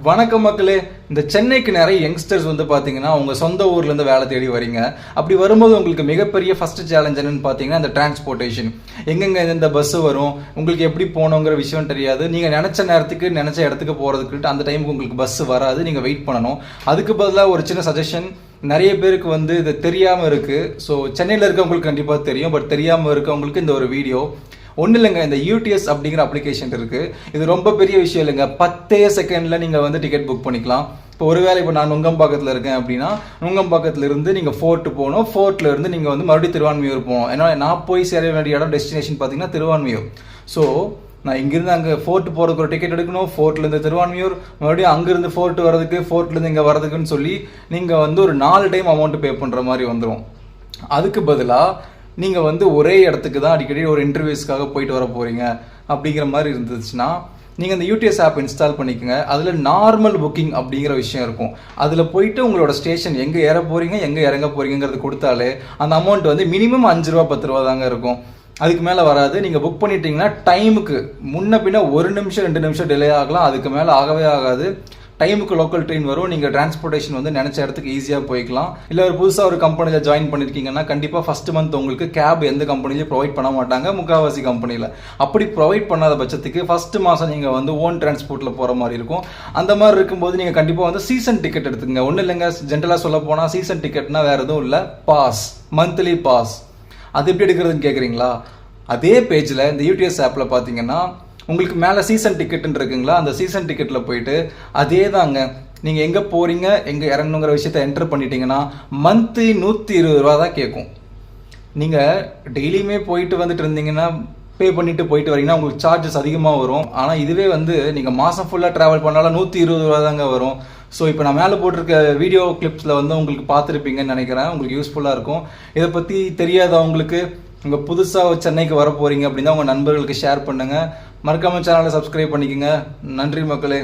வணக்கம் மக்களே. இந்த சென்னைக்கு நிறைய யங்ஸ்டர்ஸ் வந்து பார்த்தீங்கன்னா உங்கள் சொந்த ஊர்லேருந்து வேலை தேடி வரீங்க. அப்படி வரும்போது உங்களுக்கு மிகப்பெரிய ஃபஸ்ட்டு சேலஞ்ச் என்னன்னு பார்த்தீங்கன்னா இந்த டிரான்ஸ்போர்ட்டேஷன் எங்கெங்க இந்த பஸ்ஸு வரும் உங்களுக்கு எப்படி போகணுங்கிற விஷயம் தெரியாது. நீங்கள் நினச்ச நேரத்துக்கு நினச்ச இடத்துக்கு போகிறதுக்கு அந்த டைமுக்கு உங்களுக்கு பஸ் வராது. நீங்கள் வெயிட் பண்ணணும். அதுக்கு பதிலாக ஒரு சின்ன சஜஷன் நிறைய பேருக்கு வந்து இது தெரியாமல் இருக்குது ஸோ சென்னையில் இருக்கவங்களுக்கு கண்டிப்பாக தெரியும். பட் தெரியாமல் இருக்கவங்களுக்கு இந்த ஒரு வீடியோ ஒன்றும் இல்லைங்க இந்த யூடிஎஸ் அப்படிங்கிற அப்ளிகேஷன் இருக்குது இது ரொம்ப பெரிய விஷயம் இல்லைங்க. பத்தே செகண்டில் நீங்கள் வந்து டிக்கெட் புக் பண்ணிக்கலாம். இப்போ ஒருவேளை இப்போ நான் நுங்கம்பாக்கத்தில் இருக்கேன் அப்படின்னா நுங்கம்பாக்கத்துல இருந்து நீங்கள் ஃபோர்ட்டு போகணும். ஃபோர்ட்டில் இருந்து நீங்கள் வந்து மறுபடியும் திருவான்மையூர் போகணும். ஏன்னா நான் போய் சேர வேண்டிய இடம் டெஸ்டினேஷன் பார்த்தீங்கன்னா திருவான்மையூர். ஸோ நான் இங்கேருந்து அங்கே ஃபோர்ட் போகிறதுக்கு ஒரு டிக்கெட் எடுக்கணும். ஃபோர்ட்லேருந்து திருவான்மையூர் மறுபடியும் அங்கேருந்து ஃபோர்ட் வரதுக்கு ஃபோர்ட்லேருந்து இங்கே வரதுக்குன்னு சொல்லி நீங்கள் வந்து ஒரு நாலு டைம் அமௌண்ட் பே பண்ணுற மாதிரி வந்துடும் அதுக்கு பதிலாக நீங்கள் வந்து ஒரே இடத்துக்கு தான் அடிக்கடி ஒரு இன்டர்வியூஸ்க்காக போயிட்டு வர போகிறீங்க அப்படிங்கிற மாதிரி இருந்துச்சுன்னா நீங்கள் இந்த யூடிஎஸ் ஆப் இன்ஸ்டால் பண்ணிக்கோங்க. அதில் நார்மல் புக்கிங் அப்படிங்கிற விஷயம் இருக்கும். அதில் போயிட்டு உங்களோட ஸ்டேஷன் எங்கே ஏற போகிறீங்க எங்கே இறங்க போகிறீங்கிறது கொடுத்தாலே அந்த அமௌண்ட் வந்து மினிமம் அஞ்சு ரூபா பத்து ரூபா தாங்க இருக்கும். அதுக்கு மேலே வராது. நீங்கள் புக் பண்ணிட்டீங்கன்னா டைமுக்கு முன்ன பின்ன ஒரு நிமிஷம் ரெண்டு நிமிஷம் டிலே ஆகலாம். அதுக்கு மேலே ஆகவே ஆகாது. டைமுக்கு லோக்கல் ட்ரெயின் வரும். நீங்கள் டிரான்ஸ்போர்ட்டேஷன் வந்து நினச்ச இடத்துக்கு ஈஸியாக போய்க்கலாம். இல்லை ஒரு புதுசாக ஒரு கம்பெனியில் ஜாயின் பண்ணியிருக்கீங்கன்னா கண்டிப்பாக ஃபர்ஸ்ட் மந்த் உங்களுக்கு கேப் எந்த கம்பெனிலையும் ப்ரொவைட் பண்ண மாட்டாங்க. முக்காவாசி கம்பெனியில் அப்படி ப்ரொவைட் பண்ணாத பட்சத்துக்கு ஃபர்ஸ்ட் மாதம் நீங்கள் வந்து ஓன் டிரான்ஸ்போர்ட்டில் போகிற மாதிரி இருக்கும். அந்த மாதிரி இருக்கும்போது நீங்கள் கண்டிப்பாக வந்து சீசன் டிக்கெட் எடுத்துக்கங்க. ஒன்றும் இல்லைங்க ஜென்ரலாக சொல்ல போனால் சீசன் டிக்கெட்னா வேறு எதுவும் இல்லை. பாஸ் மந்த்லி பாஸ் அது எப்படி எடுக்கிறதுன்னு கேட்குறீங்களா அதே பேஜில் இந்த யூடிஎஸ் ஆப்பில் பார்த்தீங்கன்னா உங்களுக்கு மேலே சீசன் டிக்கெட்டுன்னு இருக்குங்களா? அந்த சீசன் டிக்கெட்டில் போயிட்டு அதே தாங்க நீங்கள் எங்கே போகிறீங்க எங்கே இறங்கணுங்கிற விஷயத்த என்டர் பண்ணிட்டீங்கன்னா மந்த்லி நூற்றி இருபது ரூபா தான் கேட்கும் நீங்கள் டெய்லியுமே போயிட்டு வந்துட்டு இருந்தீங்கன்னா பே பண்ணிட்டு போயிட்டு வரீங்கன்னா உங்களுக்கு சார்ஜஸ் அதிகமாக வரும். ஆனால் இதுவே வந்து நீங்கள் மாதம் ஃபுல்லாக ட்ராவல் பண்ணாலும் நூற்றி இருபது ரூபா தாங்க வரும். ஸோ இப்போ நான் மேலே போட்டிருக்க வீடியோ கிளிப்ஸில் வந்து உங்களுக்கு பார்த்துருப்பீங்கன்னு நினைக்கிறேன். உங்களுக்கு யூஸ்ஃபுல்லாக இருக்கும். இதை பற்றி தெரியாதவங்களுக்கு உங்கள் புதுசாக சென்னைக்கு வர போகிறீங்க அப்படின்னா உங்கள் நண்பர்களுக்கு ஷேர் பண்ணுங்கள் மறக்காமல் சேனலை சப்ஸ்கிரைப் பண்ணிக்கோங்க. நன்றி மக்களே.